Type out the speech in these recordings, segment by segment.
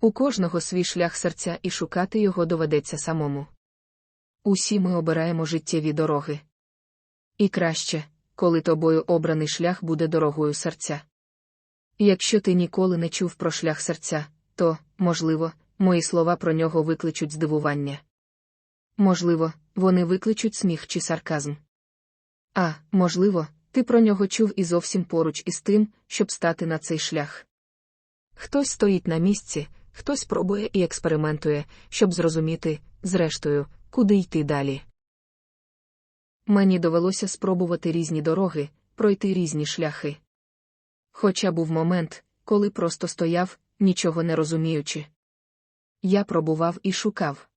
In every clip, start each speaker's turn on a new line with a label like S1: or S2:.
S1: У кожного свій шлях серця і шукати його доведеться самому. Усі ми обираємо життєві дороги. І краще, коли тобою обраний шлях буде дорогою серця. Якщо ти ніколи не чув про шлях серця, то, можливо, мої слова про нього викличуть здивування. Можливо, вони викличуть сміх чи сарказм. А, можливо, ти про нього чув і зовсім поруч із тим, щоб стати на цей шлях. Хтось стоїть на місці, хтось пробує і експериментує, щоб зрозуміти, зрештою, куди йти далі. Мені довелося спробувати різні дороги, пройти різні шляхи. Хоча був момент, коли просто стояв, нічого не розуміючи. Я пробував і шукав.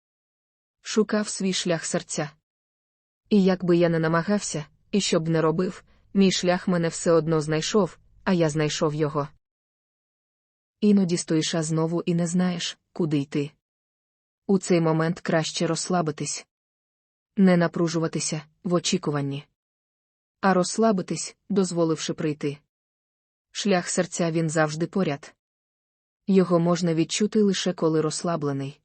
S1: Шукав свій шлях серця. І як би я не намагався, і що б не робив, мій шлях мене все одно знайшов, а я знайшов його. Іноді стоїш а знову і не знаєш, куди йти. У цей момент краще розслабитись, не напружуватися в очікуванні, а розслабитись, дозволивши прийти. Шлях серця він завжди поряд. Його можна відчути лише коли розслаблений.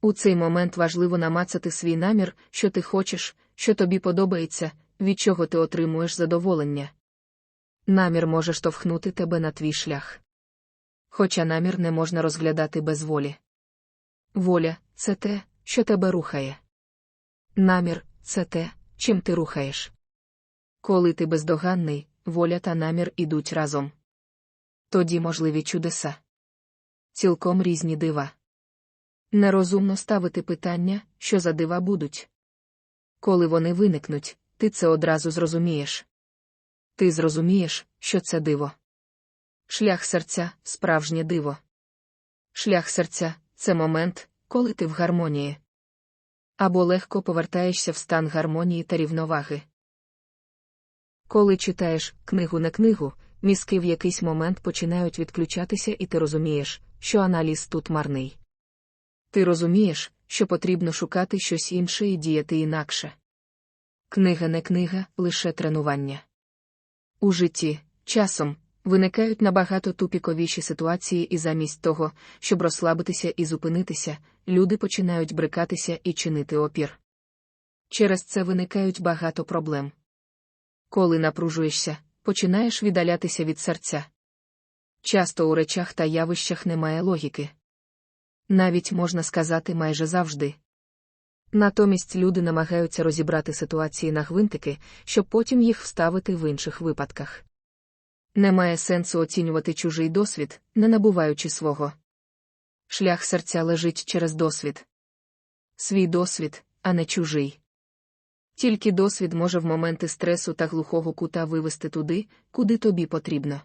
S1: У цей момент важливо намацати свій намір, що ти хочеш, що тобі подобається, від чого ти отримуєш задоволення. Намір може штовхнути тебе на твій шлях. Хоча намір не можна розглядати без волі. Воля це те, що тебе рухає. Намір це те, чим ти рухаєш. Коли ти бездоганний, воля та намір ідуть разом. Тоді можливі чудеса. Цілком різні дива. Нерозумно ставити питання, що за дива будуть. Коли вони виникнуть, ти це одразу зрозумієш. Ти зрозумієш, що це диво. Шлях серця справжнє диво. Шлях серця це момент, коли ти в гармонії. Або легко повертаєшся в стан гармонії та рівноваги. Коли читаєш книгу не книгу, мізки в якийсь момент починають відключатися, і ти розумієш, що аналіз тут марний. Ти розумієш, що потрібно шукати щось інше і діяти інакше. Книга не книга, лише тренування. У житті, часом, виникають набагато тупіковіші ситуації, і замість того, щоб розслабитися і зупинитися, люди починають брикатися і чинити опір. Через це виникають багато проблем. Коли напружуєшся, починаєш віддалятися від серця. Часто у речах та явищах немає логіки. Навіть можна сказати майже завжди. Натомість люди намагаються розібрати ситуації на гвинтики, щоб потім їх вставити в інших випадках. Немає сенсу оцінювати чужий досвід, не набуваючи свого. Шлях серця лежить через досвід. Свій досвід, а не чужий. Тільки досвід може в моменти стресу та глухого кута вивести туди, куди тобі потрібно.